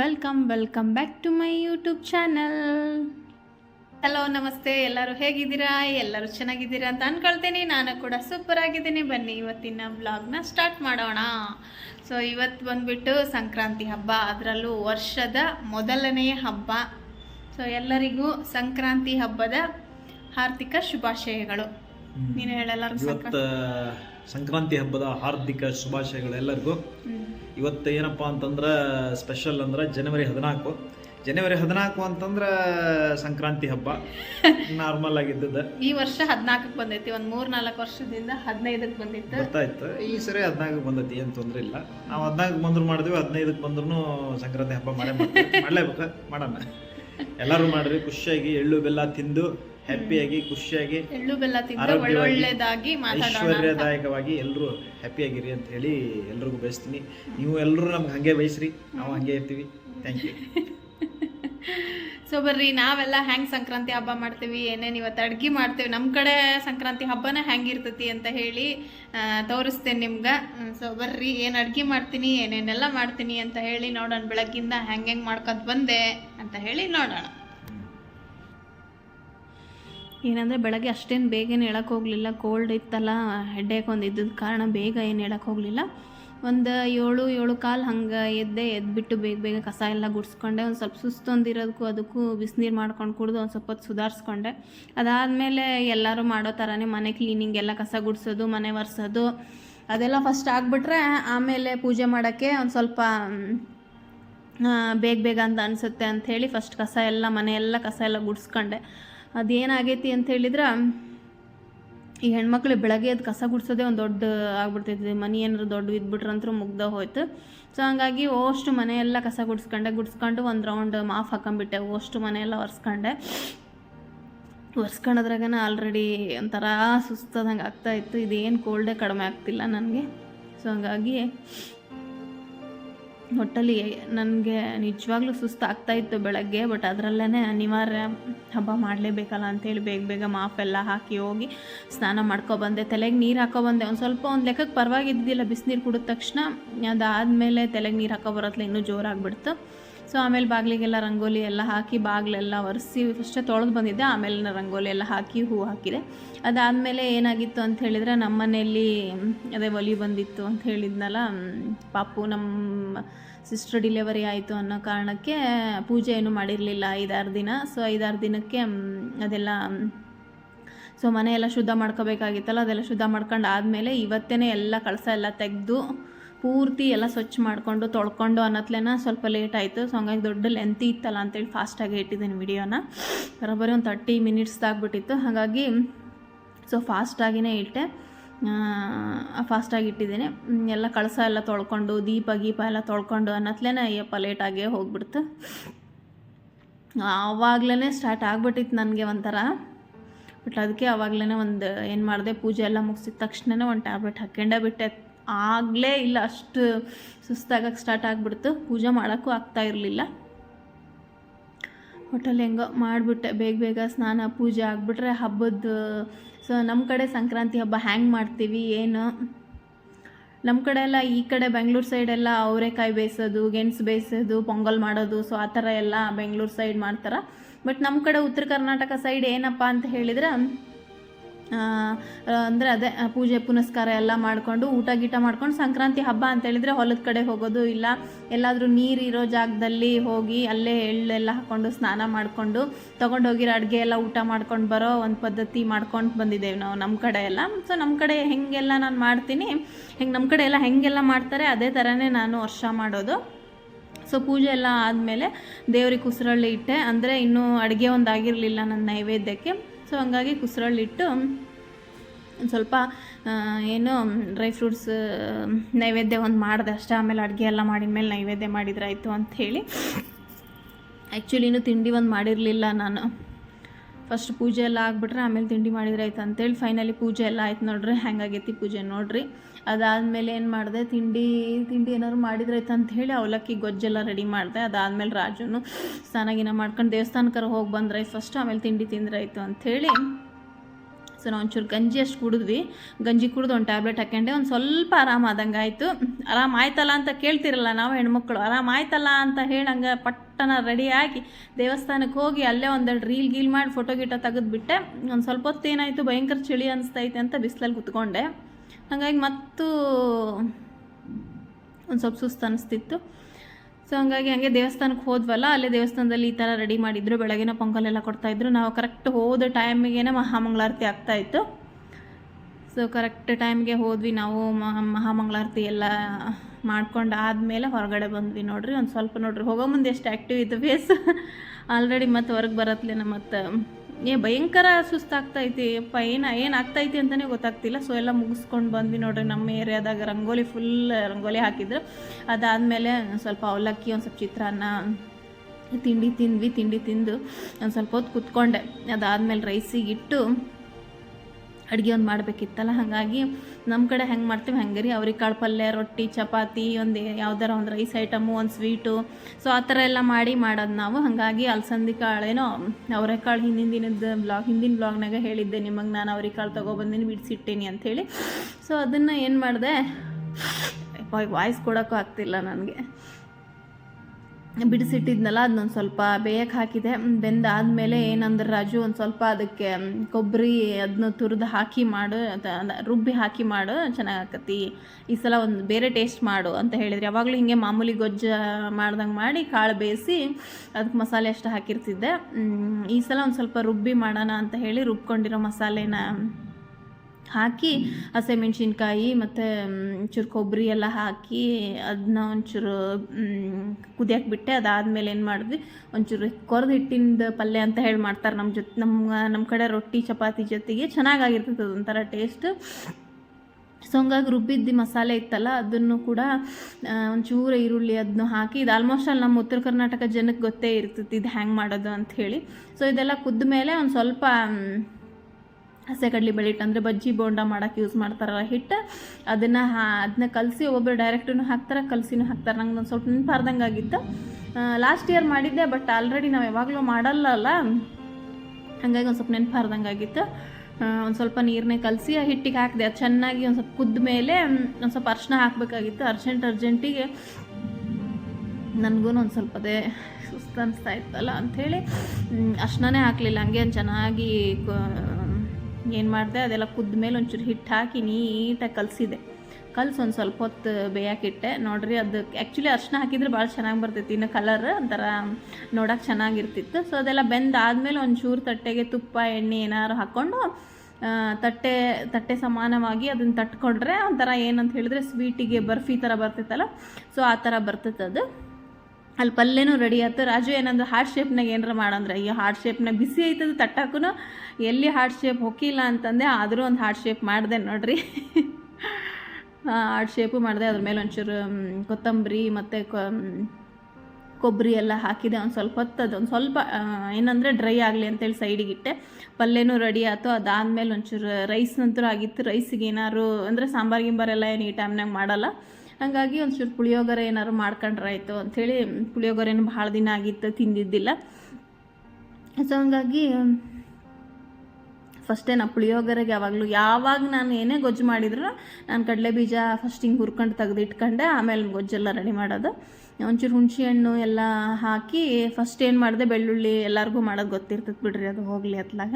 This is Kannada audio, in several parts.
Welcome welcome back to my YouTube channel hello ನಮಸ್ತೆ. ಎಲ್ಲರೂ ಹೇಗಿದ್ದೀರಾ? ಎಲ್ಲರೂ ಚೆನ್ನಾಗಿದ್ದೀರಾ ಅಂತ ಅಂದ್ಕೊಳ್ತೀನಿ ನಾನು ಕೂಡ ಸೂಪರ್ ಆಗಿದ್ದೀನಿ. ಬನ್ನಿ, ಇವತ್ತಿನ ಬ್ಲಾಗ್ನ ಸ್ಟಾರ್ಟ್ ಮಾಡೋಣ. ಸೊ ಇವತ್ತು ಬಂದುಬಿಟ್ಟು ಸಂಕ್ರಾಂತಿ ಹಬ್ಬ. ಅದರಲ್ಲೂ ವರ್ಷದ ಮೊದಲನೆಯ ಹಬ್ಬ. ಸೊ ಎಲ್ಲರಿಗೂ ಸಂಕ್ರಾಂತಿ ಹಬ್ಬದ ಆರ್ಥಿಕ ಶುಭಾಶಯಗಳು. ನೀನು ಹೇಳೆಲ್ಲರಿಗೂ ಇವತ್ತು ಸಂಕ್ರಾಂತಿ ಹಬ್ಬದ ಹಾರ್ದಿಕ ಶುಭಾಶಯಗಳು ಎಲ್ಲರಿಗೂ. ಇವತ್ತು ಏನಪ್ಪಾ ಅಂತಂದ್ರೆ ಸ್ಪೆಷಲ್ ಅಂದ್ರೆ ಜನವರಿ ಹದಿನಾಲ್ಕು. ಜನವರಿ ಹದಿನಾಲ್ಕು ಅಂತಂದ್ರೆ ಸಂಕ್ರಾಂತಿ ಹಬ್ಬ. ನಾರ್ಮಲ್ ಆಗಿದ್ದದ ಈ ವರ್ಷ ಹದಿನಾಲ್ಕಕ್ಕೆ ಬಂದೈತಿ ಒಂದು ಮೂರ್ ನಾಲ್ಕು ವರ್ಷದಿಂದ ಹದಿನೈದಕ್ಕೆ ಬಂದಿತ್ತು. ಗೊತ್ತಾಯ್ತು. ಈ ಸರಿ ಹದಿನಾಲ್ಕು ಬಂದೈತಿ ಏನು ತೊಂದ್ರೆ ಇಲ್ಲ. ನಾವು ಹದಿನಾಲ್ಕು ಬಂದ್ರು ಮಾಡಿದ್ವಿ ಹದಿನೈದಕ್ಕೆ ಬಂದ್ರು ಸಂಕ್ರಾಂತಿ ಹಬ್ಬ ಮಾಡೇ ಮಾಡ್ತೀವಿ. ಮಾಡಲೇಬೇಕ ಮಾಡೋಣ. ಎಲ್ಲರೂ ಮಾಡ್ರಿ ಖುಷಿಯಾಗಿ ಎಳ್ಳು ಬೆಲ್ಲ ತಿಂದು ಹ್ಯಾಪಿಯಾಗಿ ಖುಷಿಯಾಗಿ ಎಳ್ಳು ಬೆಲ್ಲ ತಿಂದು ಆರೋಗ್ಯವಾಗಿ, ಒಳ್ಳೊಳ್ಳೆದಾಗಿ ಮಾತಾಡೋಣ ಐಶ್ವರ್ಯದಾಯಕವಾಗಿ ಎಲ್ಲರೂ ಹ್ಯಾಪಿಯಾಗಿರಿ ಅಂತ ಹೇಳಿ ಎಲ್ರಿಗೂ ಬಯಸ್ತೀನಿ. ನೀವು ಎಲ್ಲರೂ ನಮ್ಗೆ ಹಂಗೆ ಬಯಸ್ರಿ. ನಾವು ಹಂಗೆ ಇರ್ತೀವಿ. ಥ್ಯಾಂಕ್ ಯು ಸೊ ಬರ್ರಿ ನಾವೆಲ್ಲ ಹ್ಯಾಂಗ್ ಸಂಕ್ರಾಂತಿ ಹಬ್ಬ ಮಾಡ್ತೀವಿ ಏನೇನು ಇವತ್ತು ಅಡ್ಗೆ ಮಾಡ್ತೀವಿ ನಮ್ಮ ಕಡೆ ಸಂಕ್ರಾಂತಿ ಹಬ್ಬನ ಹೆಂಗಿರ್ತೈತಿ ಅಂತ ಹೇಳಿ ತೋರಿಸ್ತೇನೆ ನಿಮ್ಗೆ. ಸೊ ಬರ್ರಿ ಏನು ಅಡ್ಗೆ ಮಾಡ್ತೀನಿ ಏನೇನೆಲ್ಲ ಮಾಡ್ತೀನಿ ಅಂತ ಹೇಳಿ ನೋಡೋಣ. ಬೆಳಗ್ಗಿಂದ ಹೆಂಗೆ ಹೆಂಗೆ ಮಾಡ್ಕೊತ ಬಂದೆ ಅಂತ ಹೇಳಿ ನೋಡೋಣ. ಏನಂದರೆ ಬೆಳಗ್ಗೆ ಅಷ್ಟೇನು ಬೇಗನೆ ಹೇಳಕ್ಕೆ ಹೋಗಲಿಲ್ಲ ಕೋಲ್ಡ್ ಇತ್ತಲ್ಲ ಹೆಡ್ಡೇಕ್ ಒಂದು ಇದ್ದದ ಕಾರಣ ಬೇಗ ಏನು ಹೇಳಕ್ಕೆ ಹೋಗಲಿಲ್ಲ. ಒಂದು ಏಳು ಏಳು ಕಾಲು ಹಂಗೆ ಎದ್ದೆ, ಎದ್ಬಿಟ್ಟು ಬೇಗ ಬೇಗ ಕಸ ಎಲ್ಲ ಗುಡಿಸ್ಕೊಂಡೆ, ಒಂದು ಸ್ವಲ್ಪ ಸುಸ್ತೊಂದಿರೋದಕ್ಕೂ ಅದಕ್ಕೂ ಬಿಸಿನೀರು ಮಾಡ್ಕೊಂಡು ಕುಡಿದು ಒಂದು ಸ್ವಲ್ಪ ಹೊತ್ತು ಸುಧಾರಿಸ್ಕೊಂಡೆ. ಅದಾದಮೇಲೆ ಎಲ್ಲರೂ ಮಾಡೋ ಥರನೇ ಮನೆ ಕ್ಲೀನಿಂಗ್ ಎಲ್ಲ ಕಸ ಗುಡಿಸೋದು, ಮನೆ ಒರೆಸೋದು, ಅದೆಲ್ಲ ಫಸ್ಟ್ ಆಗಿಬಿಟ್ರೆ ಆಮೇಲೆ ಪೂಜೆ ಮಾಡೋಕ್ಕೆ ಒಂದು ಸ್ವಲ್ಪ ಬೇಗ ಬೇಗ ಅಂತ ಅನಿಸುತ್ತೆ ಅಂಥೇಳಿ ಫಸ್ಟ್ ಕಸ ಎಲ್ಲ ಮನೆಯೆಲ್ಲ ಕಸ ಎಲ್ಲ ಗುಡಿಸ್ಕೊಂಡೆ. ಅದೇನಾಗೈತಿ ಅಂತ ಹೇಳಿದ್ರೆ, ಈ ಹೆಣ್ಮಕ್ಳು ಬೆಳಗ್ಗೆ ಅದು ಕಸ ಗುಡಿಸೋದೇ ಒಂದು ದೊಡ್ಡ ಆಗ್ಬಿಡ್ತೈತಿ, ಮನೆ ಏನಾರು ದೊಡ್ಡ ಇದ್ಬಿಟ್ರಂತೂ ಮುಗ್ದ ಹೋಯ್ತು. ಸೊ ಹಂಗಾಗಿ ಓಷ್ಟು ಮನೆಯೆಲ್ಲ ಕಸ ಗುಡಿಸ್ಕೊಂಡೆ, ಗುಡಿಸ್ಕೊಂಡು ಒಂದು ರೌಂಡ್ ಮಾಫ್ ಹಾಕೊಂಬಿಟ್ಟೆ, ಓಷ್ಟು ಮನೆಯೆಲ್ಲ ಒರೆಸ್ಕೊಂಡೆ. ಒರೆಸ್ಕೊಂಡದ್ರಾಗನ ಆಲ್ರೆಡಿ ಒಂಥರ ಸುಸ್ತದಂಗೆ ಆಗ್ತಾ ಇತ್ತು, ಇದೇನು ಕೋಲ್ಡೇ ಕಡಿಮೆ ಆಗ್ತಿಲ್ಲ ನನಗೆ. ಸೊ ಹಂಗಾಗಿ ಒಟ್ಟಲ್ಲಿ ನನಗೆ ನಿಜವಾಗ್ಲೂ ಸುಸ್ತು ಆಗ್ತಾ ಇತ್ತು ಬೆಳಗ್ಗೆ ಬಟ್ ಅದರಲ್ಲೇ ಅನಿವಾರ್ಯ ಹಬ್ಬ ಮಾಡಲೇಬೇಕಲ್ಲ ಅಂತೇಳಿ ಬೇಗ ಬೇಗ ಮಾಫೆಲ್ಲ ಹಾಕಿ ಹೋಗಿ ಸ್ನಾನ ಮಾಡ್ಕೊಬಂದೆ ತಲೆಗೆ ನೀರು ಹಾಕೊಬಂದೆ ಒಂದು ಸ್ವಲ್ಪ ಒಂದು ಲೆಕ್ಕಕ್ಕೆ ಪರವಾಗಿದ್ದಿಲ್ಲ ಬಿಸಿನೀರು ಕುಡಿದ ತಕ್ಷಣ ಅದಾದಮೇಲೆ ತಲೆಗೆ ನೀರು ಹಾಕೋ ಬರೋತ್ಲೆ ಇನ್ನೂ ಜೋರಾಗ್ಬಿಡ್ತು ಸೊ ಆಮೇಲೆ ಬಾಗಿಲಿಗೆಲ್ಲ ರಂಗೋಲಿ ಎಲ್ಲ ಹಾಕಿ ಬಾಗಿಲೆಲ್ಲ ಒರೆಸಿ ಫಸ್ಟೇ ತೊಳೆದು ಬಂದಿದ್ದೆ ಆಮೇಲೆ ರಂಗೋಲಿ ಎಲ್ಲ ಹಾಕಿ ಹೂ ಹಾಕಿದೆ. ಅದಾದಮೇಲೆ ಏನಾಗಿತ್ತು ಅಂತ ಹೇಳಿದರೆ ನಮ್ಮ ಮನೆಯಲ್ಲಿ ಅದೇ ಒಲಿ ಬಂದಿತ್ತು ಅಂತ ಹೇಳಿದ್ನಲ್ಲ ಪಾಪು ನಮ್ಮ ಸಿಸ್ಟರ್ ಡಿಲೆವರಿ ಆಯಿತು ಅನ್ನೋ ಕಾರಣಕ್ಕೆ ಪೂಜೆ ಏನು ಮಾಡಿರಲಿಲ್ಲ ಐದಾರು ದಿನ. ಸೊ ಐದಾರು ದಿನಕ್ಕೆ ಅದೆಲ್ಲ ಸೊ ಮನೆ ಎಲ್ಲ ಶುದ್ಧ ಮಾಡ್ಕೋಬೇಕಾಗಿತ್ತಲ್ಲ, ಅದೆಲ್ಲ ಶುದ್ಧ ಮಾಡ್ಕೊಂಡು ಆದಮೇಲೆ ಇವತ್ತೇ ಎಲ್ಲ ಕಳಸ ಎಲ್ಲ ತೆಗೆದು ಪೂರ್ತಿ ಎಲ್ಲ ಸ್ವಚ್ಛ ಮಾಡಿಕೊಂಡು ತೊಳ್ಕೊಂಡು ಅನ್ನತ್ಲೇನ ಸ್ವಲ್ಪ ಲೇಟ್ ಆಯಿತು. ಸೊ ಹಂಗಾಗಿ ದೊಡ್ಡ ಲೆಂತಿ ಇತ್ತಲ್ಲ ಅಂತೇಳಿ ಫಾಸ್ಟಾಗಿ ಇಟ್ಟಿದ್ದೀನಿ ವಿಡಿಯೋನ. ಬರೋಬ್ಬರಿ ಒಂದು ತರ್ಟಿ ಮಿನಿಟ್ಸ್ದಾಗ್ಬಿಟ್ಟಿತ್ತು ಹಾಗಾಗಿ ಸೊ ಫಾಸ್ಟಾಗಿಯೇ ಇಟ್ಟೆ. ಫಾಸ್ಟಾಗಿ ಇಟ್ಟಿದ್ದೀನಿ. ಎಲ್ಲ ಕಳಸ ಎಲ್ಲ ತೊಳ್ಕೊಂಡು, ದೀಪ, ಗೀಪ ಎಲ್ಲ ತೊಳ್ಕೊಂಡು ಅನ್ನತ್ಲೇನೆ ಅಯ್ಯಪ್ಪ ಲೇಟಾಗೇ ಹೋಗ್ಬಿಡ್ತು. ಆವಾಗಲೇ ಸ್ಟಾರ್ಟ್ ಆಗ್ಬಿಟ್ಟಿತ್ತು ನನಗೆ ಒಂಥರ. ಬಟ್ ಅದಕ್ಕೆ ಆವಾಗಲೇ ಒಂದು ಏನು ಮಾಡಿದೆ, ಪೂಜೆ ಎಲ್ಲ ಮುಗಿಸಿದ ತಕ್ಷಣನೇ ಒಂದು ಟ್ಯಾಬ್ಲೆಟ್ ಹಾಕ್ಕೊಂಡೇ ಬಿಟ್ಟೆ. ಆಗಲೇ ಇಲ್ಲ, ಅಷ್ಟು ಸುಸ್ತಾಗಕ್ಕೆ ಸ್ಟಾರ್ಟ್ ಆಗಿಬಿಡ್ತು. ಪೂಜೆ ಮಾಡೋಕ್ಕೂ ಆಗ್ತಾ ಇರಲಿಲ್ಲ. ಹೋಟೆಲ್ ಹೆಂಗೋ ಮಾಡಿಬಿಟ್ಟೆ, ಬೇಗ ಬೇಗ ಸ್ನಾನ, ಪೂಜೆ ಆಗಿಬಿಟ್ರೆ ಹಬ್ಬದ ಸೊ ನಮ್ಮ ಕಡೆ ಸಂಕ್ರಾಂತಿ ಹಬ್ಬ ಹ್ಯಾಂಗೆ ಮಾಡ್ತೀವಿ, ಏನು? ನಮ್ಮ ಕಡೆ ಎಲ್ಲ ಈ ಕಡೆ ಬೆಂಗಳೂರು ಸೈಡೆಲ್ಲ ಅವರೆಕಾಯಿ ಬೇಯಿಸೋದು, ಗೆಣಸು ಬೇಯಿಸೋದು, ಪೊಂಗಲ್ ಮಾಡೋದು ಸೊ ಆ ಥರ ಎಲ್ಲ ಬೆಂಗಳೂರು ಸೈಡ್ ಮಾಡ್ತಾರೆ. ಬಟ್ ನಮ್ಮ ಕಡೆ ಉತ್ತರ ಕರ್ನಾಟಕ ಸೈಡ್ ಏನಪ್ಪ ಅಂತ ಹೇಳಿದ್ರೆ ಅಂದರೆ ಅದೇ ಪೂಜೆ ಪುನಸ್ಕಾರ ಎಲ್ಲ ಮಾಡಿಕೊಂಡು, ಊಟ ಗೀಟ ಮಾಡ್ಕೊಂಡು ಸಂಕ್ರಾಂತಿ ಹಬ್ಬ ಅಂತ ಹೇಳಿದ್ರೆ ಹೊಲದ ಕಡೆ ಹೋಗೋದು ಇಲ್ಲ. ಎಲ್ಲಾದರೂ ನೀರಿರೋ ಜಾಗದಲ್ಲಿ ಹೋಗಿ ಅಲ್ಲೇ ಎಳ್ಳೆಲ್ಲ ಹಾಕ್ಕೊಂಡು ಸ್ನಾನ ಮಾಡಿಕೊಂಡು, ತೊಗೊಂಡೋಗಿರೋ ಅಡುಗೆ ಎಲ್ಲ ಊಟ ಮಾಡ್ಕೊಂಡು ಬರೋ ಒಂದು ಪದ್ಧತಿ ಮಾಡ್ಕೊಂಡು ಬಂದಿದ್ದೇವೆ ನಾವು ನಮ್ಮ ಕಡೆ ಎಲ್ಲ. ಸೊ ನಮ್ಮ ಕಡೆ ಹೆಂಗೆಲ್ಲ ನಾನು ಮಾಡ್ತೀನಿ. ಹೆಂಗೆ ನಮ್ಮ ಕಡೆ ಎಲ್ಲ ಹೆಂಗೆಲ್ಲ ಮಾಡ್ತಾರೆ ಅದೇ ಥರನೇ ನಾನು ವರ್ಷ ಮಾಡೋದು. ಸೊ ಪೂಜೆ ಎಲ್ಲ ಆದಮೇಲೆ ದೇವ್ರಿಗೆ ಕುಸ್ರಳ್ಳಿ ಇಟ್ಟೆ. ಅಂದರೆ ಇನ್ನೂ ಅಡುಗೆ ಒಂದು ಆಗಿರಲಿಲ್ಲ ನನ್ನ ನೈವೇದ್ಯಕ್ಕೆ. ಸೊ ಹಂಗಾಗಿ ಕುಸ್ರಳ್ಳಿ ಇಟ್ಟು ಒಂದು ಸ್ವಲ್ಪ ಏನು ಡ್ರೈ ಫ್ರೂಟ್ಸ್ ನೈವೇದ್ಯ ಒಂದು ಮಾಡಿದೆ ಅಷ್ಟೇ. ಆಮೇಲೆ ಅಡುಗೆ ಎಲ್ಲ ಮಾಡಿದ ಮೇಲೆ ನೈವೇದ್ಯ ಮಾಡಿದ್ರಾಯಿತು ಅಂತ ಹೇಳಿ. ಆ್ಯಕ್ಚುಲಿ ಇನ್ನೂ ತಿಂಡಿ ಒಂದು ಮಾಡಿರಲಿಲ್ಲ ನಾನು. ಫಸ್ಟ್ ಪೂಜೆ ಎಲ್ಲ ಆಗಿಬಿಟ್ರೆ ಆಮೇಲೆ ತಿಂಡಿ ಮಾಡಿದ್ರೆ ಆಯ್ತು ಅಂತೇಳಿ ಫೈನಲಿ ಪೂಜೆ ಎಲ್ಲ ಆಯ್ತು ನೋಡ್ರಿ ಹೆಂಗಾಗೈತಿ ಪೂಜೆ ನೋಡ್ರಿ. ಅದಾದಮೇಲೆ ಏನು ಮಾಡಿದೆ, ತಿಂಡಿ ತಿಂಡಿ ಏನಾದ್ರು ಮಾಡಿದ್ರೆ ಆಯ್ತು ಹೇಳಿ ಅವಲಕ್ಕಿ ಗೊಜ್ಜೆಲ್ಲ ರೆಡಿ ಮಾಡಿದೆ. ಅದಾದಮೇಲೆ ರಾಜುನು ಸ್ನಾನ ಗೀನ ಮಾಡ್ಕೊಂಡು ದೇವಸ್ಥಾನಕ್ಕಾರ ಹೋಗಿ ಬಂದ್ರಾಯ್ತು ಫಸ್ಟ್ ಆಮೇಲೆ ತಿಂಡಿ ತಿಂದ್ರಾಯ್ತು ಅಂಥೇಳಿ ಸೊ ನಾವು ಒಂಚೂರು ಗಂಜಿ ಅಷ್ಟು ಕುಡಿದ್ವಿ. ಗಂಜಿ ಕುಡಿದು ಒಂದು ಟ್ಯಾಬ್ಲೆಟ್ ಹಾಕೊಂಡೆ. ಒಂದು ಸ್ವಲ್ಪ ಆರಾಮ ಆದಂಗೆ ಆಯಿತು ಆರಾಮ ಆಯ್ತಲ್ಲ ಅಂತ ಕೇಳ್ತಿರಲ್ಲ ನಾವು ಹೆಣ್ಮಕ್ಳು. ಆರಾಮ ಆಯ್ತಲ್ಲ ಅಂತ ಹೇಳಂಗೆ ಪಟ್ಟನ ರೆಡಿಯಾಗಿ ದೇವಸ್ಥಾನಕ್ಕೆ ಹೋಗಿ ಅಲ್ಲೇ ಒಂದೆರಡು ರೀಲ್ ಗೀಲ್ ಮಾಡಿ ಫೋಟೋ ಗಿಟ ತೆಗೆದುಬಿಟ್ಟೆ ಒಂದು ಸ್ವಲ್ಪ ಹೊತ್ತು ಏನಾಯಿತು? ಭಯಂಕರ ಚಳಿ ಅನಿಸ್ತೈತೆ ಅಂತ ಬಿಸಿಲಲ್ಲಿ ಕುತ್ಕೊಂಡೆ. ಹಾಗಾಗಿ ಮತ್ತೂ ಒಂದು ಸ್ವಲ್ಪ ಸುಸ್ತು ಅನಿಸ್ತಿತ್ತು. ಸೊ ಹಂಗಾಗಿ ಹಂಗೆ ದೇವಸ್ಥಾನಕ್ಕೆ ಹೋದ್ವಲ್ಲ, ಅಲ್ಲೇ ದೇವಸ್ಥಾನದಲ್ಲಿ ಈ ಥರ ರೆಡಿ ಮಾಡಿದ್ರು. ಬೆಳಗಿನ ಪೊಂಗಲೆಲ್ಲ ಕೊಡ್ತಾಯಿದ್ರು ನಾವು ಕರೆಕ್ಟ್ ಹೋದ ಟೈಮಿಗೆ ಮಹಾಮಂಗಳಾರತಿ ಆಗ್ತಾಯಿತ್ತು ಸೊ ಕರೆಕ್ಟ್ ಟೈಮ್ಗೆ ಹೋದ್ವಿ ನಾವು, ಮಹಾ, ಮಹಾಮಂಗಳಾರತಿ ಎಲ್ಲ ಮಾಡ್ಕೊಂಡು ಆದಮೇಲೆ ಹೊರಗಡೆ ಬಂದ್ವಿ ನೋಡ್ರಿ. ಒಂದು ಸ್ವಲ್ಪ ನೋಡ್ರಿ, ಹೋಗೋ ಮುಂದೆ ಎಷ್ಟು ಆ್ಯಕ್ಟಿವ್ ಇತ್ತು ಫೇಸ್ ಆಲ್ರೆಡಿ ಮತ್ತೆ ಹೊರಗೆ ಬರತ್ಲೇನ ಮತ್ತು ಏ, ಭಯಂಕರ ಸುಸ್ತಾಗ್ತೈತಿ ಅಪ್ಪ ಏನು ಏನು ಆಗ್ತೈತಿ ಅಂತಲೇ ಗೊತ್ತಾಗ್ತಿಲ್ಲ. ಸೊ ಎಲ್ಲ ಮುಗಿಸ್ಕೊಂಡು ಬಂದ್ವಿ ನೋಡ್ರಿ. ನಮ್ಮ ಏರಿಯಾದಾಗ ರಂಗೋಲಿ ಫುಲ್ ರಂಗೋಲಿ ಹಾಕಿದ್ರು. ಅದಾದಮೇಲೆ ಸ್ವಲ್ಪ ಅವಲಕ್ಕಿ, ಒಂದು ಸ್ವಲ್ಪ ಚಿತ್ರಾನ್ನ, ತಿಂಡಿ ತಿಂದ್ವಿ, ತಿಂಡಿ ತಿಂದು ಒಂದು ಸ್ವಲ್ಪ ಹೊತ್ತು ಕುತ್ಕೊಂಡೆ. ಅದಾದಮೇಲೆ ರೈಸಿಗೆ ಇಟ್ಟು ಅಡುಗೆ ಒಂದು ಮಾಡಬೇಕಿತ್ತಲ್ಲ, ಹಾಗಾಗಿ ನಮ್ಮ ಕಡೆ ಹೆಂಗೆ ಮಾಡ್ತೀವಿ ಹಂಗೆ ರೀ ಅವ್ರಿಕಾಳು ಪಲ್ಯ, ರೊಟ್ಟಿ, ಚಪಾತಿ, ಒಂದು ಯಾವ್ದಾರ ಒಂದು ರೈಸ್ ಐಟಮು ಒಂದು ಸ್ವೀಟು ಸೊ ಆ ಥರ ಎಲ್ಲ ಮಾಡಿ ಮಾಡೋದು ನಾವು. ಹಾಗಾಗಿ ಅಲಸಂದಿ ಕಾಳೇನೋ ಅವರೆಕಾಳು ಹಿಂದಿನ ದಿನದ ಬ್ಲಾಗ್ ಹಿಂದಿನ ಬ್ಲಾಗ್ನಾಗ ಹೇಳಿದ್ದೆ ನಿಮಗೆ, ನಾನು ಅವರೆಕಾಳು ತೊಗೊಬಂದಿನಿ, ಬಿಡಿಸಿಟ್ಟೇನಿ ಅಂಥೇಳಿ ಸೊ ಅದನ್ನು ಏನು ಮಾಡಿದೆ ವಾಯ್ಸ್ ಕೊಡೋಕ್ಕೂ ಆಗ್ತಿಲ್ಲ ನನಗೆ. ಬಿಡಿಸಿಟ್ಟಿದ್ನಲ್ಲ, ಅದನ್ನೊಂದು ಸ್ವಲ್ಪ ಬೇಯಕ್ಕೆ ಹಾಕಿದೆ. ಬೆಂದಾದಮೇಲೆ ಏನಂದ್ರೆ ರಾಜು, ಒಂದು ಸ್ವಲ್ಪ ಅದಕ್ಕೆ ಕೊಬ್ಬರಿ ಅದನ್ನ ತುರಿದು ಹಾಕಿ ಮಾಡು ರುಬ್ಬಿ ಹಾಕಿ ಮಾಡು, ಚೆನ್ನಾಗಾಕತಿ. ಈ ಸಲ ಒಂದು ಬೇರೆ ಟೇಸ್ಟ್ ಮಾಡು ಅಂತ ಹೇಳಿದ್ರು. ಯಾವಾಗಲೂ ಹಿಂಗೆ ಮಾಮೂಲಿ ಗೊಜ್ಜು ಮಾಡ್ದಂಗೆ ಮಾಡಿ ಕಾಳು ಬೇಯಿಸಿ ಅದಕ್ಕೆ ಮಸಾಲೆ ಅಷ್ಟು ಹಾಕಿರ್ತಿದ್ದೆ. ಈ ಸಲ ಒಂದು ಸ್ವಲ್ಪ ರುಬ್ಬಿ ಮಾಡೋಣ ಅಂತ ಹೇಳಿ ರುಬ್ಕೊಂಡಿರೋ ಮಸಾಲೆನ ಹಾಕಿ ಹಸಿಮೆಣ್ಸಿನ್ಕಾಯಿ ಮತ್ತು ಒಂಚೂರು ಕೊಬ್ಬರಿ ಎಲ್ಲ ಹಾಕಿ ಅದನ್ನ ಒಂಚೂರು ಕುದಿಯಕ್ಕೆ ಬಿಟ್ಟೆ ಅದಾದಮೇಲೆ ಏನು ಮಾಡಿದ್ವಿ? ಒಂಚೂರು ಕೊರದ ಹಿಟ್ಟಿಂದ ಪಲ್ಯ ಅಂತ ಹೇಳಿ ಮಾಡ್ತಾರೆ ನಮ್ಮ ಜೊತೆ ನಮ್ಮ ನಮ್ಮ ಕಡೆ ರೊಟ್ಟಿ, ಚಪಾತಿ ಜೊತೆಗೆ. ಚೆನ್ನಾಗಾಗಿರ್ತದೆ ಒಂಥರ ಟೇಸ್ಟ್. ಸೊ, ಹಂಗಾಗಿ ರುಬ್ಬಿದ್ದು ಮಸಾಲೆ ಇತ್ತಲ್ಲ, ಅದನ್ನು ಕೂಡ ಒಂಚೂರು ಈರುಳ್ಳಿ ಅದನ್ನು ಹಾಕಿ. ಇದು ಆಲ್ಮೋಸ್ಟ್ ಅಲ್ಲಿ ನಮ್ಮ ಉತ್ತರ ಕರ್ನಾಟಕ ಜನಕ್ಕೆ ಗೊತ್ತೇ ಇರ್ತೈತಿ ಇದು ಹ್ಯಾಂಗೆ ಮಾಡೋದು ಅಂತ ಹೇಳಿ. ಸೊ, ಇದೆಲ್ಲ ಕುದ್ದ ಮೇಲೆ ಒಂದು ಸ್ವಲ್ಪ ಹಸೆ ಕಡ್ಲಿ ಬೆಳೆ ಅಂದರೆ ಬಜ್ಜಿ ಬೋಂಡ ಮಾಡೋಕ್ಕೆ ಯೂಸ್ ಮಾಡ್ತಾರಲ್ಲ ಹಿಟ್ಟು, ಅದನ್ನು ಹಾ ಅದನ್ನ ಕಲಸಿ ಒಬ್ಬೊಬ್ಬರು ಡೈರೆಕ್ಟೂ ಹಾಕ್ತಾರೆ, ಕಲಸಿನೂ ಹಾಕ್ತಾರೆ. ನಂಗೆ ಒಂದು ಸ್ವಲ್ಪ ನೆನಪಾರ್ದಂಗೆ ಆಗಿತ್ತು. ಲಾಸ್ಟ್ ಇಯರ್ ಮಾಡಿದ್ದೆ ಬಟ್ ಆಲ್ರೆಡಿ ನಾವು ಯಾವಾಗಲೂ ಮಾಡಲ್ಲಲ್ಲ. ಹಾಗಾಗಿ ಒಂದು ಸ್ವಲ್ಪ ನೆನಪಾರ್ದಂಗೆ ಆಗಿತ್ತು. ಒಂದು ಸ್ವಲ್ಪ ನೀರನ್ನೇ ಕಲಸಿ ಆ ಹಿಟ್ಟಿಗೆ ಹಾಕಿದೆ. ಅದು ಚೆನ್ನಾಗಿ ಒಂದು ಸ್ವಲ್ಪ ಕುದ್ದ ಮೇಲೆ, ಒಂದು ಸ್ವಲ್ಪ ಅರ್ಶಿನ ಹಾಕಬೇಕಾಗಿತ್ತು. ಅರ್ಜೆಂಟ್, ಅರ್ಜೆಂಟಿಗೆ ನನಗೂ ಒಂದು ಸ್ವಲ್ಪ ಅದೇ ಸುಸ್ತು ಅನಿಸ್ತಾ ಇತ್ತಲ್ಲ ಅಂಥೇಳಿ ಅರ್ಶಿನನೇ ಹಾಕಲಿಲ್ಲ. ಹಂಗೆ ಚೆನ್ನಾಗಿ ಏನು ಮಾಡಿದೆ, ಅದೆಲ್ಲ ಕುದ್ದ ಮೇಲೆ ಒಂಚೂರು ಹಿಟ್ಟು ಹಾಕಿ ನೀಟಾಗಿ ಕಲಸಿದೆ. ಕಲಸಿ ಒಂದು ಸ್ವಲ್ಪ ಹೊತ್ತು ಬೇಯಕ್ಕಿಟ್ಟೆ ನೋಡ್ರಿ, ಅದು ಆ್ಯಕ್ಚುಲಿ ಅರ್ಶಿನ ಹಾಕಿದ್ರೆ ಭಾಳ ಚೆನ್ನಾಗಿ ಬರ್ತೈತಿ. ಇನ್ನು ಕಲರ್ ಒಂಥರ ನೋಡೋಕೆ ಚೆನ್ನಾಗಿರ್ತಿತ್ತು. ಸೊ ಅದೆಲ್ಲ ಬೆಂದಾದ್ಮೇಲೆ ಒಂಚೂರು ತಟ್ಟೆಗೆ ತುಪ್ಪ, ಎಣ್ಣೆ ಏನಾದ್ರು ಹಾಕ್ಕೊಂಡು ತಟ್ಟೆ ತಟ್ಟೆ ಸಮಾನವಾಗಿ ಅದನ್ನು ತಟ್ಕೊಂಡ್ರೆ ಒಂಥರ ಏನಂತ ಹೇಳಿದ್ರೆ ಸ್ವೀಟಿಗೆ ಬರ್ಫಿ ಥರ ಬರ್ತೈತಲ್ಲ ಸೊ ಆ ಥರ ಬರ್ತೈತೆ ಅದು ಅಲ್ಲಿ ಪಲ್ಯನೂ ರೆಡಿ ಆಯ್ತು ರಾಜು ಏನಂದ್ರೆ ಹಾರ್ಟ್ ಶೇಪ್ನಾಗ ಏನಾರ ಮಾಡಂದ್ರೆ ಈ ಹಾರ್ಟ್ ಶೇಪ್ನಾಗ ಬಿಸಿ ಐತದ ತಟ್ಟಕ್ಕೂ ಎಲ್ಲಿ ಹಾರ್ಟ್ ಶೇಪ್ ಹೊಕ್ಕಿಲ್ಲ ಅಂತಂದೆ ಆದರೂ ಒಂದು ಹಾರ್ಟ್ ಶೇಪ್ ಮಾಡಿದೆ ನೋಡ್ರಿ. ಹಾರ್ಟ್ ಶೇಪು ಮಾಡಿದೆ ಅದ್ರ ಮೇಲೆ ಒಂಚೂರು ಕೊತ್ತಂಬರಿ ಮತ್ತು ಕೊಬ್ಬರಿ ಎಲ್ಲ ಹಾಕಿದೆ ಒಂದು ಸ್ವಲ್ಪ ಹೊತ್ತು ಅದೊಂದು ಸ್ವಲ್ಪ ಆ, ಏನಂದರೆ ಡ್ರೈ ಆಗಲಿ ಅಂತೇಳಿ ಸೈಡಿಗೆ ಇಟ್ಟೆ. ಪಲ್ಯನೂ ರೆಡಿ ಆಯಿತು ಅದಾದಮೇಲೆ ಒಂಚೂರು ರೈಸ್ ನಂತರ ಆಗಿತ್ತು ರೈಸಿಗೆ ಏನಾದ್ರು ಅಂದರೆ ಸಾಂಬಾರು ಗಿಂಬಾರೆಲ್ಲ ಏನು ಈ ಟೈಮ್ನಾಗ ಮಾಡಲ್ಲ. ಹಾಗಾಗಿ ಒಂಚೂರು ಪುಳಿಯೋಗರೆ ಏನಾದ್ರು ಮಾಡ್ಕೊಂಡ್ರೆ ಆಯಿತು ಅಂಥೇಳಿ ಪುಳಿಯೋಗರೆನೂ ಭಾಳ ದಿನ ಆಗಿತ್ತು, ತಿಂದಿದ್ದಿಲ್ಲ. ಸೊ ಹಂಗಾಗಿ ಫಸ್ಟೇ ನಾ ಪುಳಿಯೋಗರೆಗೆ ಯಾವಾಗಲೂ, ಯಾವಾಗ ನಾನು ಏನೇ ಗೊಜ್ಜು ಮಾಡಿದ್ರು ನಾನು ಕಡಲೆ ಬೀಜ ಫಸ್ಟ್ ಹಿಂಗೆ ಹುರ್ಕೊಂಡು ತೆಗೆದಿಟ್ಕೊಂಡೆ, ಆಮೇಲೆ ಗೊಜ್ಜೆಲ್ಲ ರೆಡಿ ಮಾಡೋದು. ಒಂಚೂರು ಹುಣಸೆ ಹಣ್ಣು ಎಲ್ಲ ಹಾಕಿ ಫಸ್ಟ್ ಏನು ಮಾಡಿದೆ, ಬೆಳ್ಳುಳ್ಳಿ ಎಲ್ಲರಿಗೂ ಮಾಡೋದು ಗೊತ್ತಿರ್ತದೆ ಬಿಡ್ರಿ, ಅದು ಹೋಗಲಿ ಅತ್ಲಾಗ.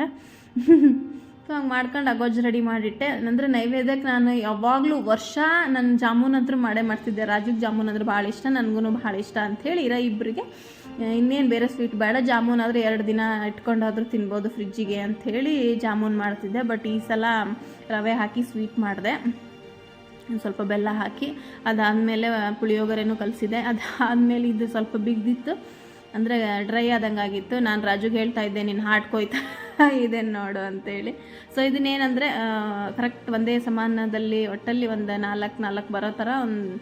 ಹಂಗೆ ಮಾಡ್ಕೊಂಡು ಅಗೋಜ್ ರೆಡಿ ಮಾಡಿಟ್ಟೆ. ಅಂದರೆ ನೈವೇದ್ಯಕ್ಕೆ ನಾನು ಯಾವಾಗಲೂ ವರ್ಷ ನನ್ನ ಜಾಮೂನ್ ಅಂತೂ ಮಾಡೇ ಮಾಡ್ತಿದ್ದೆ. ರಾಜಕ್ಕೆ ಜಾಮೂನ್ ಅಂದ್ರೆ ಭಾಳ ಇಷ್ಟ ನನಗೂ ಭಾಳ ಇಷ್ಟ ಅಂಥೇಳಿ ಇರೋ ಇಬ್ಬರಿಗೆ ಇನ್ನೇನು ಬೇರೆ ಸ್ವೀಟ್ ಬೇಡ, ಜಾಮೂನ್ ಆದರೆ ಎರಡು ದಿನ ಇಟ್ಕೊಂಡಾದ್ರೂ ತಿನ್ಬೋದು ಫ್ರಿಜ್ಜಿಗೆ ಅಂಥೇಳಿ ಜಾಮೂನ್ ಮಾಡ್ತಿದ್ದೆ. ಬಟ್ ಈ ಸಲ ರವೆ ಹಾಕಿ ಸ್ವೀಟ್ ಮಾಡಿದೆ. ಸ್ವಲ್ಪ ಬೆಲ್ಲ ಹಾಕಿ, ಅದಾದಮೇಲೆ ಪುಳಿಯೋಗರೆನೂ ಕಲಿಸಿದೆ. ಅದಾದಮೇಲೆ ಇದು ಸ್ವಲ್ಪ ಬಿಗ್ದಿತ್ತು. ಅಂದರೆ ಡ್ರೈ ಆದಂಗೆ ಆಗಿತ್ತು ನಾನು ರಾಜುಗೆ ಹೇಳ್ತಾ ಇದ್ದೆ, ನೀನು ಹಾಡ್ಕೊಯ್ತಾ ಇದೆ ನೋಡು ಅಂತೇಳಿ. ಸೊ ಇದನ್ನೇನಂದರೆ ಕರೆಕ್ಟ್ ಒಂದೇ ಸಮಾನದಲ್ಲಿ ಒಟ್ಟಲ್ಲಿ ಒಂದು ನಾಲ್ಕು ನಾಲ್ಕು ಬರೋ ಥರ ಒಂದು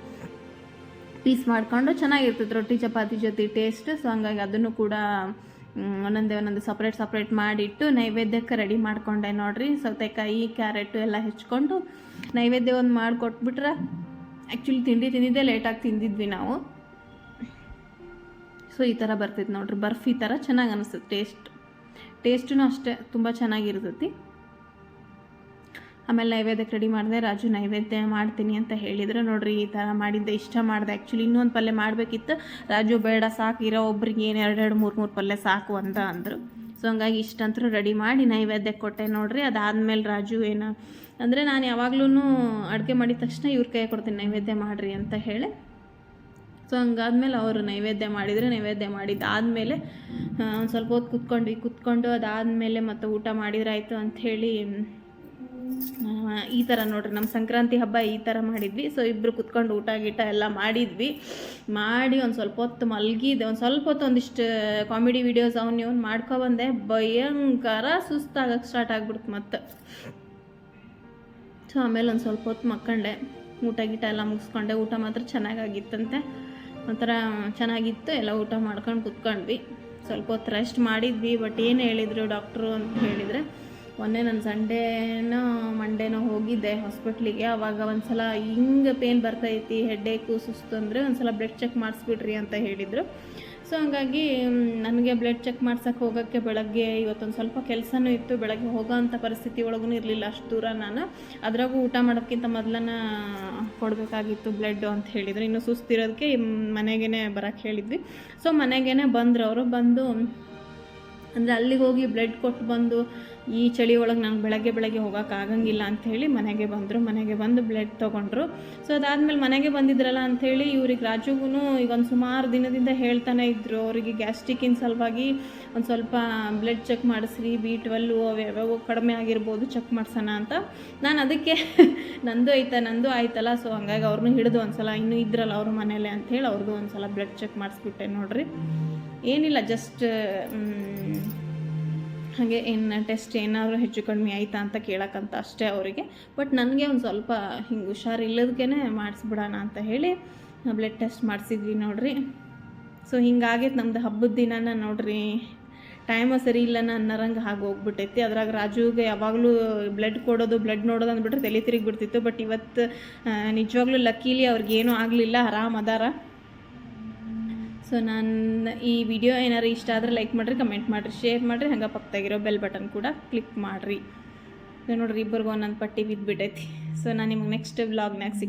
ಪೀಸ್ ಮಾಡಿಕೊಂಡು ಚೆನ್ನಾಗಿರ್ತೈತೆ ರೊಟ್ಟಿ, ಚಪಾತಿ ಜೊತೆ ಟೇಸ್ಟ್ ಸೊ ಹಂಗಾಗಿ ಅದನ್ನು ಕೂಡ ಒಂದೊಂದೇ ಒಂದೊಂದು ಸಪ್ರೇಟ್ ಸಪ್ರೇಟ್ ಮಾಡಿಟ್ಟು ನೈವೇದ್ಯಕ್ಕೆ ರೆಡಿ ಮಾಡಿಕೊಂಡೆ ನೋಡ್ರಿ. ಸೌತೆಕಾಯಿ, ಕ್ಯಾರೆಟು ಎಲ್ಲ ಹೆಚ್ಕೊಂಡು ನೈವೇದ್ಯ ಒಂದು ಮಾಡಿಕೊಟ್ಬಿಟ್ರೆ ಆ್ಯಕ್ಚುಲಿ ತಿಂಡಿ ತಿಂದಿದ್ದೇ ಲೇಟಾಗಿ ತಿಂದಿದ್ವಿ ನಾವು. ಸೊ ಈ ಥರ ಬರ್ತಿತ್ತು ನೋಡ್ರಿ. ಬರ್ಫಿ ಥರ ಚೆನ್ನಾಗಿ ಅನಿಸ್ತದೆ ಟೇಸ್ಟ್ ಟೇಸ್ಟೂ ಅಷ್ಟೇ ತುಂಬ ಚೆನ್ನಾಗಿರ್ತೈತಿ. ಆಮೇಲೆ ನೈವೇದ್ಯಕ್ಕೆ ರೆಡಿ ಮಾಡಿದೆ. ರಾಜು ನೈವೇದ್ಯ ಮಾಡ್ತೀನಿ ಅಂತ ಹೇಳಿದ್ರು. ನೋಡ್ರಿ, ಈ ಥರ ಮಾಡಿದ್ದೆ, ಇಷ್ಟ ಮಾಡಿದೆ. ಆ್ಯಕ್ಚುಲಿ ಇನ್ನೊಂದು ಪಲ್ಯ ಮಾಡಬೇಕಿತ್ತು. ರಾಜು, ಬೇಡ, ಸಾಕು, ಇರೋ ಒಬ್ರಿಗೆ ಏನು ಎರಡೆರಡು ಮೂರು ಮೂರು ಪಲ್ಯ ಸಾಕು ಅಂತ ಅಂದರು. ಸೊ ಹಂಗಾಗಿ ಇಷ್ಟಂತರೂ ರೆಡಿ ಮಾಡಿ ನೈವೇದ್ಯಕ್ಕೆ ಕೊಟ್ಟೆ ನೋಡ್ರಿ. ಅದಾದಮೇಲೆ ರಾಜು ಏನು, ಅಂದರೆ ನಾನು ಯಾವಾಗ್ಲೂ ಅಡುಗೆ ಮಾಡಿದ ತಕ್ಷಣ ಇವ್ರ ಕೈ ಕೊಡ್ತೀನಿ, ನೈವೇದ್ಯ ಮಾಡಿರಿ ಅಂತ ಹೇಳಿ. ಸೊ ಹಂಗಾದ್ಮೇಲೆ ಅವರು ನೈವೇದ್ಯ ಮಾಡಿದರೆ ನೈವೇದ್ಯ ಮಾಡಿದ್ದಾದಮೇಲೆ ಒಂದು ಸ್ವಲ್ಪ ಹೊತ್ತು ಕುತ್ಕೊಂಡ್ವಿ ಕುತ್ಕೊಂಡು ಅದಾದಮೇಲೆ ಮತ್ತು ಊಟ ಮಾಡಿದ್ರೆ ಆಯಿತು ಅಂಥೇಳಿ ಈ ಥರ ನೋಡ್ರಿ ನಮ್ಮ ಸಂಕ್ರಾಂತಿ ಹಬ್ಬ ಈ ಥರ ಮಾಡಿದ್ವಿ. ಸೊ ಇಬ್ಬರು ಕುತ್ಕೊಂಡು ಊಟ ಗೀಟ ಎಲ್ಲ ಮಾಡಿದ್ವಿ. ಮಾಡಿ ಒಂದು ಸ್ವಲ್ಪ ಹೊತ್ತು ಮಲಗಿದ್ದೆ. ಒಂದು ಸ್ವಲ್ಪ ಹೊತ್ತು ಒಂದಿಷ್ಟು ಕಾಮಿಡಿ ವೀಡಿಯೋಸ್ ಅವ್ನು ಇವ್ನು ಮಾಡ್ಕೊಬಂದೆ ಭಯಂಕರ ಸುಸ್ತಾಗಕ್ಕೆ ಸ್ಟಾರ್ಟ್ ಆಗ್ಬಿಡ್ತು ಮತ್ತೆ. ಸೊ ಆಮೇಲೆ ಒಂದು ಸ್ವಲ್ಪ ಹೊತ್ತು ಮಕ್ಕಂಡೆ. ಊಟ ಗೀಟ ಎಲ್ಲ ಮುಗಿಸ್ಕೊಂಡೆ. ಊಟ ಮಾತ್ರ ಚೆನ್ನಾಗಾಗಿತ್ತಂತೆ. ಒಂಥರ ಚೆನ್ನಾಗಿತ್ತು, ಎಲ್ಲ ಊಟ ಮಾಡ್ಕೊಂಡು ಕುತ್ಕೊಂಡ್ವಿ. ಸ್ವಲ್ಪ ಹೊತ್ತು ರೆಸ್ಟ್ ಮಾಡಿದ್ವಿ ಬಟ್ ಏನು ಹೇಳಿದರು ಡಾಕ್ಟ್ರು ಅಂತ ಹೇಳಿದರೆ, ಮೊನ್ನೆ ನಾನು ಸಂಡೇನೋ ಮಂಡೇನೋ ಹೋಗಿದ್ದೆ ಹಾಸ್ಪಿಟ್ಲಿಗೆ ಅವಾಗ ಒಂದು ಸಲ ಹಿಂಗೆ ಪೇನ್ ಬರ್ತೈತಿ ಹೆಡ್ಡೇಕು ಸುಸ್ತು ಅಂದರೆ ಒಂದು ಸಲ ಬ್ಲಡ್ ಚೆಕ್ ಮಾಡಿಸ್ಬಿಡ್ರಿ ಅಂತ ಹೇಳಿದರು. ಸೊ ಹಂಗಾಗಿ ನನಗೆ ಬ್ಲಡ್ ಚೆಕ್ ಮಾಡ್ಸೋಕ್ಕೆ ಹೋಗೋಕ್ಕೆ ಬೆಳಗ್ಗೆ ಇವತ್ತೊಂದು ಸ್ವಲ್ಪ ಕೆಲಸನೂ ಇತ್ತು. ಬೆಳಗ್ಗೆ ಹೋಗೋ ಅಂಥ ಪರಿಸ್ಥಿತಿ ಒಳಗೂ ಇರಲಿಲ್ಲ ಅಷ್ಟು ದೂರ ನಾನು. ಅದ್ರಾಗೂ ಊಟ ಮಾಡೋಕ್ಕಿಂತ ಮೊದಲನ ಕೊಡಬೇಕಾಗಿತ್ತು ಬ್ಲಡ್ಡು ಅಂತ ಹೇಳಿದ್ರು. ಇನ್ನು ಸುಸ್ತಿರೋದಕ್ಕೆ ಮನೆಗೇ ಬರೋಕ್ಕೆ ಹೇಳಿದ್ವಿ. ಸೊ ಮನೆಗೇ ಬಂದರು. ಅವರು ಬಂದು ಅಂದರೆ ಅಲ್ಲಿಗೆ ಹೋಗಿ ಬ್ಲಡ್ ಕೊಟ್ಟು ಬಂದು ಈ ಚಳಿ ಒಳಗೆ ನಂಗೆ ಬೆಳಗ್ಗೆ ಬೆಳಗ್ಗೆ ಹೋಗೋಕೆ ಆಗಂಗಿಲ್ಲ ಅಂಥೇಳಿ ಮನೆಗೆ ಬಂದರು. ಮನೆಗೆ ಬಂದು ಬ್ಲಡ್ ತೊಗೊಂಡ್ರು. ಸೊ ಅದಾದಮೇಲೆ ಮನೆಗೆ ಬಂದಿದ್ರಲ್ಲ ಅಂಥೇಳಿ ಇವ್ರಿಗೆ ರಾಜುಗೂ ಈಗ ಒಂದು ಸುಮಾರು ದಿನದಿಂದ ಹೇಳ್ತಾನೆ ಇದ್ದರು ಅವರಿಗೆ ಗ್ಯಾಸ್ಟಿಕ್ಕಿನ ಸಲುವಾಗಿ ಒಂದು ಸ್ವಲ್ಪ ಬ್ಲಡ್ ಚೆಕ್ ಮಾಡಿಸ್ರಿ ಬಿ ಟ್ವೆಲ್ಲು ಅವು ಯಾವ್ಯಾವ ಕಡಿಮೆ ಆಗಿರ್ಬೋದು ಚೆಕ್ ಮಾಡ್ಸೋಣ ಅಂತ. ನಾನು ಅದಕ್ಕೆ ನಂದು ಐತ, ನಂದು ಆಯ್ತಲ್ಲ ಸೊ ಹಂಗಾಗಿ ಅವ್ರನ್ನೂ ಹಿಡಿದು ಒಂದು ಸಲ ಇನ್ನೂ ಇದ್ರಲ್ಲ ಅವ್ರ ಮನೇಲೆ ಅಂಥೇಳಿ ಅವ್ರದ್ದು ಒಂದು ಸಲ ಬ್ಲಡ್ ಚೆಕ್ ಮಾಡಿಸ್ಬಿಟ್ಟೆ ನೋಡ್ರಿ. ಏನಿಲ್ಲ ಜಸ್ಟ್ ಹಾಗೆ ಇನ್ನು ಟೆಸ್ಟ್ ಏನಾದರೂ ಹೆಚ್ಚು ಕಡಿಮೆ ಆಯಿತಾ ಅಂತ ಕೇಳೋಕ್ಕಂತ ಅಷ್ಟೇ ಅವರಿಗೆ. ಬಟ್ ನನಗೆ ಒಂದು ಸ್ವಲ್ಪ ಹಿಂಗೆ ಹುಷಾರಿಲ್ಲದಕ್ಕೇ ಮಾಡಿಸ್ಬಿಡೋಣ ಅಂತ ಹೇಳಿ ಬ್ಲಡ್ ಟೆಸ್ಟ್ ಮಾಡಿಸಿದ್ವಿ ನೋಡ್ರಿ. ಸೊ ಹಿಂಗಾಗೈತೆ ನಮ್ಮದು ಹಬ್ಬದ ದಿನನ ನೋಡ್ರಿ. ಟೈಮ ಸರಿ ಇಲ್ಲ ಅನ್ನೋರಂಗೆ ಹಾಗೆ ಹೋಗ್ಬಿಟ್ಟೈತಿ. ಅದ್ರಾಗ ರಾಜುಗೆ ಯಾವಾಗಲೂ ಬ್ಲಡ್ ಕೊಡೋದು ಬ್ಲಡ್ ನೋಡೋದು ಅಂದ್ಬಿಟ್ರೆ ತಲೆ ತಿರುಗಿ ಬಿಡ್ತಿತ್ತು ಬಟ್ ಇವತ್ತು ನಿಜವಾಗ್ಲೂ ಲಕ್ಕೀಲಿ ಅವ್ರಿಗೇನೂ ಆಗಲಿಲ್ಲ. ಆರಾಮ್ ಅದಾರ. ಸೊ ನಾನು ಈ ವಿಡಿಯೋ ಏನಾರು ಇಷ್ಟ ಆದರೆ ಲೈಕ್ ಮಾಡಿರಿ ಕಮೆಂಟ್ ಮಾಡಿರಿ ಶೇರ್ ಮಾಡಿರಿ, ಹಂಗೆ ಪಕ್ಕದಾಗಿರೋ ಬೆಲ್ ಬಟನ್ ಕೂಡ ಕ್ಲಿಕ್ ಮಾಡಿರಿ. ನೋಡ್ರಿ ಇಬ್ಬರಿಗೂ ಒಂದೊಂದು ಪಟ್ಟಿ ಬಿದ್ದುಬಿಟ್ಟೈತಿ ಸೊ ನಾನು ನಿಮಗೆ ನೆಕ್ಸ್ಟ್ ವ್ಲಾಗ್ನಾಗ ಸಿಗ್